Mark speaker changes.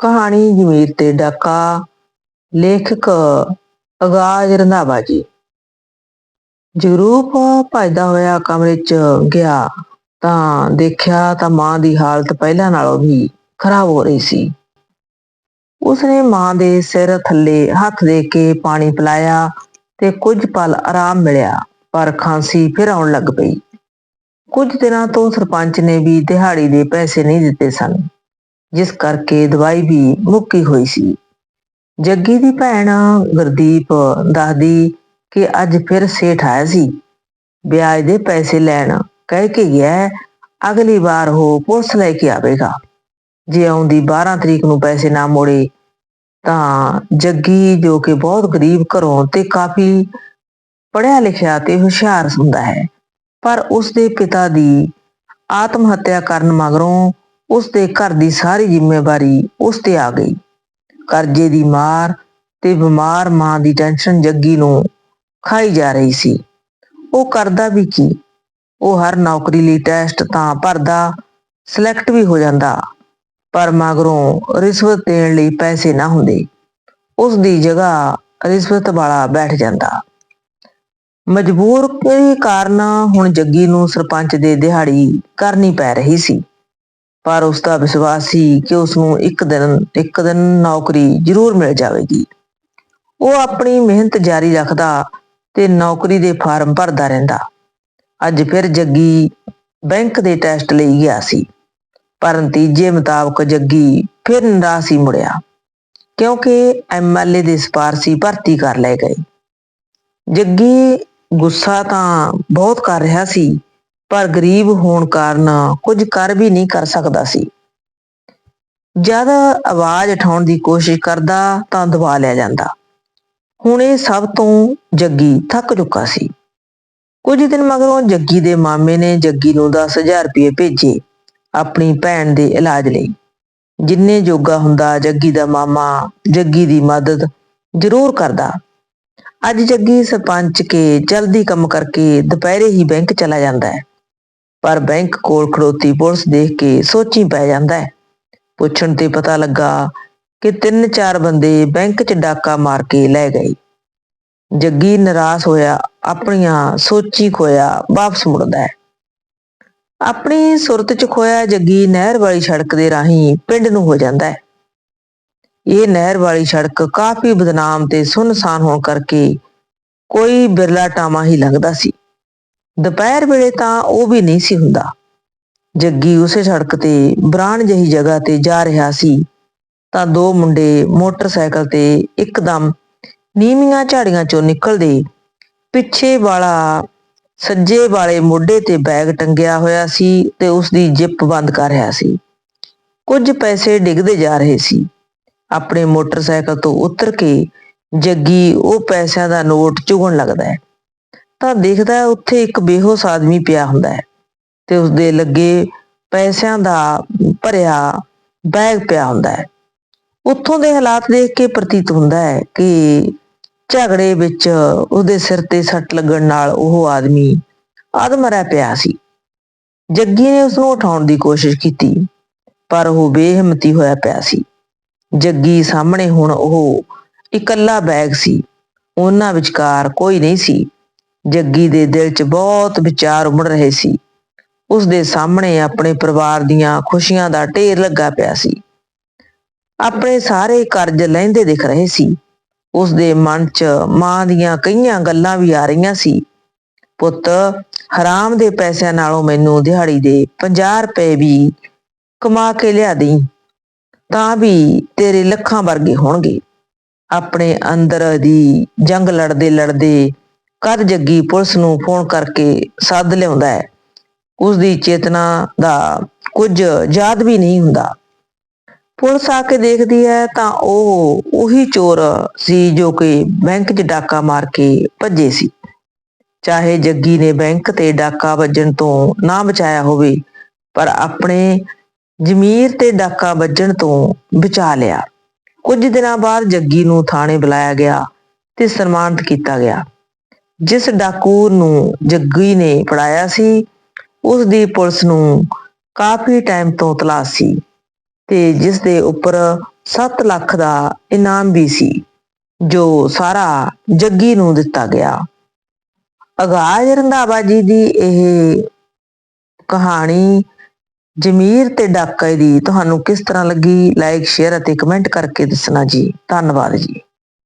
Speaker 1: ਕਹਾਣੀ ਜ਼ਮੀਰ ਤੇ ਡਾਕਾ, ਲੇਖਕ ਅਗਾਜ ਰੰਧਾਵਾ ਜੀ। ਜਗਰੂਪ ਭੱਜਦਾ ਹੋਇਆ ਕਮਰੇ 'ਚ ਗਿਆ ਤਾਂ ਦੇਖਿਆ ਤਾਂ ਮਾਂ ਦੀ ਹਾਲਤ ਪਹਿਲਾਂ ਨਾਲੋਂ ਵੀ ਖਰਾਬ ਹੋ ਰਹੀ ਸੀ। ਉਸਨੇ ਮਾਂ ਦੇ ਸਿਰ ਥੱਲੇ ਹੱਥ ਦੇ ਕੇ ਪਾਣੀ ਪਿਲਾਇਆ ਤੇ ਕੁਝ ਪਲ ਆਰਾਮ ਮਿਲਿਆ, ਪਰ ਖਾਂਸੀ ਫਿਰ ਆਉਣ ਲੱਗ ਪਈ। ਕੁਝ ਦਿਨਾਂ ਤੋਂ ਸਰਪੰਚ ਨੇ ਵੀ ਦਿਹਾੜੀ ਦੇ ਪੈਸੇ ਨਹੀਂ ਦਿੱਤੇ ਸਨ। ਜਿਸ ਕਰਕੇ ਦਵਾਈ ਵੀ ਮੁੱਕੀ ਹੋਈ ਸੀ। ਜੱਗੀ ਦੀ ਭੈਣ ਗੁਰਦੀਪ ਦੱਸਦੀ ਕਿ ਅੱਜ ਫਿਰ ਸੇਠ ਆਇਆ ਸੀ। ਵਿਆਜ ਦੇ ਪੈਸੇ ਲੈਣ ਕਹਿ ਕੇ ਗਿਆ, ਅਗਲੀ ਵਾਰ ਉਹ ਪੁਲਿਸ ਲੈ ਕੇ ਆਵੇਗਾ। ਜੇ ਆਉਂਦੀ 12 ਤਰੀਕ ਨੂੰ ਪੈਸੇ ਨਾ ਮੋੜੇ, ਤਾਂ ਜੱਗੀ ਜੋ ਕਿ ਬਹੁਤ ਗਰੀਬ ਘਰੋਂ ਤੇ ਕਾਫੀ ਪੜ੍ਹਿਆ ਲਿਖਿਆ ਤੇ ਹੁਸ਼ਿਆਰ ਹੁੰਦਾ ਹੈ, ਪਰ ਉਸ ਦੇ ਪਿਤਾ ਦੀ ਆਤਮ ਹੱਤਿਆ ਕਰਨ ਮਗਰੋਂ ਉਸ ਦੇ ਘਰ ਦੀ ਸਾਰੀ ਜ਼ਿੰਮੇਵਾਰੀ ਉਸ ਤੇ ਆ ਗਈ। ਕਰਜ਼ੇ ਦੀ ਮਾਰ ਤੇ ਬਿਮਾਰ ਮਾਂ ਦੀ ਟੈਨਸ਼ਨ ਜੱਗੀ ਨੂੰ ਖਾਈ ਜਾ ਰਹੀ ਸੀ। ਉਹ ਕਰਦਾ ਵੀ ਕੀ? ਉਹ ਹਰ ਨੌਕਰੀ ਲਈ ਟੈਸਟ ਤਾਂ ਭਰਦਾ, ਸਿਲੈਕਟ ਵੀ ਹੋ ਜਾਂਦਾ, ਪਰ ਮਗਰੋਂ ਰਿਸ਼ਵਤ ਦੇਣ ਲਈ ਪੈਸੇ ਨਾ ਹੁੰਦੇ। ਉਸ ਦੀ ਜਗ੍ਹਾ ਰਿਸ਼ਵਤ ਵਾਲਾ ਬੈਠ ਜਾਂਦਾ। ਮਜਬੂਰ ਕਈ ਕਾਰਨ ਹੁਣ ਜੱਗੀ ਨੂੰ ਸਰਪੰਚ ਦੇ ਦਿਹਾੜੀ ਕਰਨੀ ਪੈ ਰਹੀ ਸੀ। ਪਰ ਉਸ ਦਾ ਵਿਸ਼ਵਾਸ ਸੀ ਕਿ ਉਸ ਨੂੰ ਇੱਕ ਦਿਨ ਇੱਕ ਦਿਨ ਨੌਕਰੀ ਜ਼ਰੂਰ ਮਿਲ ਜਾਵੇਗੀ। ਉਹ ਆਪਣੀ ਮਿਹਨਤ ਜਾਰੀ ਰੱਖਦਾ ਤੇ ਨੌਕਰੀ ਦੇ ਫਾਰਮ ਭਰਦਾ ਰਹਿੰਦਾ। ਅੱਜ ਫਿਰ ਜੱਗੀ ਬੈਂਕ ਦੇ ਟੈਸਟ ਲਈ ਗਿਆ ਸੀ, ਪਰ ਨਤੀਜੇ ਮੁਤਾਬਕ ਜੱਗੀ ਫਿਰ ਨਿਰਾਸ਼ ਹੀ ਮੁੜਿਆ, ਕਿਉਂਕਿ ਐਮਐਲਏ ਦੇ ਸਿਫਾਰਸ਼ੀ ਭਰਤੀ ਕਰ ਲਏ ਗਏ। ਜੱਗੀ ਗੁੱਸਾ ਤਾਂ ਬਹੁਤ ਕਰ ਰਿਹਾ ਸੀ ਪਰ ਗਰੀਬ ਹੋਣ ਕਾਰਨ ਕੁਝ ਕਰ ਵੀ ਨਹੀਂ ਕਰ ਸਕਦਾ ਸੀ। ਜਦ ਆਵਾਜ਼ ਉਠਾਉਣ ਦੀ ਕੋਸ਼ਿਸ਼ ਕਰਦਾ ਤਾਂ ਦਬਾ ਲਿਆ ਜਾਂਦਾ। ਹੁਣ ਇਹ ਸਭ ਤੋਂ ਜੱਗੀ ਥੱਕ ਚੁੱਕਾ ਸੀ। ਕੁਝ ਦਿਨ ਮਗਰੋਂ ਜੱਗੀ ਦੇ ਮਾਮੇ ਨੇ ਜੱਗੀ ਨੂੰ 10000 ਰੁਪਏ ਭੇਜੇ ਆਪਣੀ ਭੈਣ ਦੇ ਇਲਾਜ ਲਈ। ਜਿੰਨੇ ਜੋਗਾ ਹੁੰਦਾ ਜੱਗੀ ਦਾ ਮਾਮਾ ਜੱਗੀ ਦੀ ਮਦਦ ਜ਼ਰੂਰ ਕਰਦਾ। ਅੱਜ ਜੱਗੀ ਸਰਪੰਚ ਕੇ ਜਲਦੀ ਕੰਮ ਕਰਕੇ ਦੁਪਹਿਰੇ ਹੀ ਬੈਂਕ ਚਲਾ ਜਾਂਦਾ ਹੈ। ਪਰ ਬੈਂਕ ਕੋਲ ਖੜੋਤੀ ਪੁਲਿਸ ਦੇਖ ਕੇ ਸੋਚੀ ਪੈ ਜਾਂਦਾ ਹੈ। ਪੁੱਛਣ ਤੇ ਪਤਾ ਲੱਗਾ ਕਿ ਤਿੰਨ ਚਾਰ ਬੰਦੇ ਬੈਂਕ 'ਚ ਡਾਕਾ ਮਾਰ ਕੇ ਲੈ ਗਏ। ਜੱਗੀ ਨਿਰਾਸ਼ ਹੋਇਆ, ਆਪਣੀਆਂ ਸੋਚੀ ਖੋਇਆ ਵਾਪਸ ਮੁੜਦਾ ਹੈ। ਆਪਣੀ ਸੁਰਤ 'ਚ ਖੋਇਆ ਜੱਗੀ ਨਹਿਰ ਵਾਲੀ ਸੜਕ ਦੇ ਰਾਹੀਂ ਪਿੰਡ ਨੂੰ ਹੋ ਜਾਂਦਾ ਹੈ। ਇਹ ਨਹਿਰ ਵਾਲੀ ਸੜਕ ਕਾਫੀ ਬਦਨਾਮ ਤੇ ਸੁੰਨਸਾਨ ਹੋਣ ਕਰਕੇ ਕੋਈ ਬਿਰਲਾ ਟਾਮਾ ਹੀ ਲੰਘਦਾ ਸੀ। ਦੁਪਹਿਰ ਵੇਲੇ ਤਾਂ ਉਹ ਵੀ ਨਹੀਂ ਸੀ ਹੁੰਦਾ। ਜੱਗੀ ਉਸੇ ਸੜਕ ਤੇ ਬਰਾਣ ਜਹੀ ਜਗ੍ਹਾ ਤੇ ਜਾ ਰਿਹਾ ਸੀ, ਤਾਂ ਦੋ ਮੁੰਡੇ ਮੋਟਰਸਾਈਕਲ ਤੇ ਇੱਕਦਮ ਨੀਵੀਆਂ ਝਾੜੀਆਂ ਚੋਂ ਨਿਕਲਦੇ ਪਿੱਛੇ ਵਾਲਾ ਸੱਜੇ ਵਾਲੇ ਮੋਢੇ ਤੇ ਬੈਗ ਟੰਗਿਆ ਹੋਇਆ ਸੀ ਤੇ ਉਸ ਦੀ ਜਿੱਪ ਬੰਦ ਕਰ ਰਿਹਾ ਸੀ। ਕੁਝ ਪੈਸੇ ਡਿੱਗਦੇ ਜਾ ਰਹੇ ਸੀ। ਆਪਣੇ ਮੋਟਰਸਾਈਕਲ ਤੋਂ ਉਤਰ ਕੇ ਜੱਗੀ ਉਹ ਪੈਸਿਆਂ ਦਾ ਨੋਟ ਚੁਗਣ ਲੱਗਦਾ ਹੈ। ਤਾਂ ਦੇਖਦਾ ਹੈ ਉੱਥੇ ਇੱਕ ਬੇਹੋਸ਼ ਆਦਮੀ ਪਿਆ ਹੁੰਦਾ ਹੈ ਤੇ ਉਸਦੇ ਲੱਗੇ ਪੈਸਿਆਂ ਦਾ ਭਰਿਆ ਬੈਗ ਪਿਆ ਹੁੰਦਾ ਹੈ। ਉੱਥੋਂ ਦੇ ਹਾਲਾਤ ਦੇਖ ਕੇ ਪ੍ਰਤੀਤ ਹੁੰਦਾ ਹੈ ਕਿ ਝਗੜੇ ਵਿੱਚ ਉਹਦੇ ਸਿਰ ਤੇ ਸੱਟ ਲੱਗਣ ਨਾਲ ਉਹ ਆਦਮੀ ਆਦਮਰਿਆ ਪਿਆ ਸੀ। ਜੱਗੀ ਨੇ ਉਸ ਨੂੰ ਉਠਾਉਣ ਦੀ ਕੋਸ਼ਿਸ਼ ਕੀਤੀ, ਪਰ ਉਹ ਬੇਹਿੰਮਤੀ ਹੋਇਆ ਪਿਆ ਸੀ। ਜੱਗੀ ਸਾਹਮਣੇ ਹੁਣ ਉਹ ਇਕੱਲਾ ਬੈਗ ਸੀ, ਉਹਨਾਂ ਵਿਚਕਾਰ ਕੋਈ ਨਹੀਂ ਸੀ। ਜੱਗੀ ਦੇ ਦਿਲ 'ਚ ਬਹੁਤ ਵਿਚਾਰ ਉਮੜ ਰਹੇ ਸੀ। ਉਸ ਦੇ ਸਾਹਮਣੇ ਆਪਣੇ ਪਰਿਵਾਰ ਦੀਆਂ ਖੁਸ਼ੀਆਂ ਦਾ ਢੇਰ ਲੱਗਾ ਪਿਆ ਸੀ। ਆਪਣੇ ਸਾਰੇ ਕਰਜ਼ ਲੈਂਦੇ ਦਿਖ ਰਹੇ ਸੀ। ਉਸ ਦੇ ਮਨ 'ਚ ਮਾਂ ਦੀਆਂ ਕਈਆਂ ਗੱਲਾਂ ਵੀ ਆ ਰਹੀਆਂ ਸੀ। ਪੁੱਤ, ਹਰਾਮ ਦੇ ਪੈਸਿਆਂ ਨਾਲੋਂ ਮੈਨੂੰ ਦਿਹਾੜੀ ਦੇ 50 ਰੁਪਏ ਵੀ ਕਮਾ ਕੇ ਲਿਆ ਦੇਈਂ, ਤਾਂ ਵੀ ਤੇਰੇ ਲੱਖਾਂ ਵਰਗੇ ਹੋਣਗੇ। ਆਪਣੇ ਅੰਦਰ ਦੀ ਜੰਗ ਲੜਦੇ ਲੜਦੇ ਕਦ ਜੱਗੀ ਪੁਲਿਸ ਨੂੰ ਫੋਨ ਕਰਕੇ ਸੱਦ ਲਿਆਉਂਦਾ ਹੈ। ਉਸ ਦੀ ਚੇਤਨਾ ਦਾ ਕੁਝ ਯਾਦ ਵੀ ਨਹੀਂ ਹੁੰਦਾ। ਪੁਲਿਸ ਆ ਕੇ ਦੇਖਦੀ ਹੈ ਤਾਂ ਉਹ ਉਹੀ ਚੋਰ ਸੀ ਜੋ ਕਿ ਬੈਂਕ 'ਚ ਡਾਕਾ ਮਾਰ ਕੇ ਭੱਜੇ ਸੀ। ਚਾਹੇ ਜੱਗੀ ਨੇ ਬੈਂਕ ਤੇ ਡਾਕਾ ਵੱਜਣ ਤੋਂ ਨਾ ਬਚਾਇਆ ਹੋਵੇ, ਪਰ ਆਪਣੇ ਜ਼ਮੀਰ ਤੇ ਡਾਕਾ ਵੱਜਣ ਤੋਂ ਬਚਾ ਲਿਆ। ਕੁਝ ਦਿਨਾਂ ਬਾਅਦ ਜੱਗੀ ਨੂੰ ਥਾਣੇ ਬੁਲਾਇਆ ਗਿਆ ਤੇ ਸਨਮਾਨਿਤ ਕੀਤਾ ਗਿਆ। ਜਿਸ ਡਾਕੂ ਨੂੰ ਜੱਗੀ ਨੇ ਫੜਾਇਆ ਸੀ, ਉਸ ਦੀ ਪੁਲਿਸ ਨੂੰ ਕਾਫੀ ਟਾਈਮ ਤੋਂ ਤਲਾਸ਼ ਸੀ ਤੇ ਜਿਸ ਦੇ ਉੱਪਰ 7 ਲੱਖ ਦਾ ਇਨਾਮ ਵੀ ਸੀ, ਜੋ ਸਾਰਾ ਜੱਗੀ ਨੂੰ ਦਿੱਤਾ ਗਿਆ। ਅਗਾਜ ਰੰਧਾਵਾ ਜੀ ਦੀ ਇਹ ਕਹਾਣੀ, ਜਮੀਰ ਤੇ ਡਾਕੇ ਦੀ ਤੁਹਾਨੂੰ ਕਿਸ ਤਰ੍ਹਾਂ ਲੱਗੀ? ਲਾਈਕ ਸ਼ੇਅਰ ਅਤੇ ਕਮੈਂਟ ਕਰਕੇ ਦੱਸਣਾ ਜੀ। ਧੰਨਵਾਦ ਜੀ।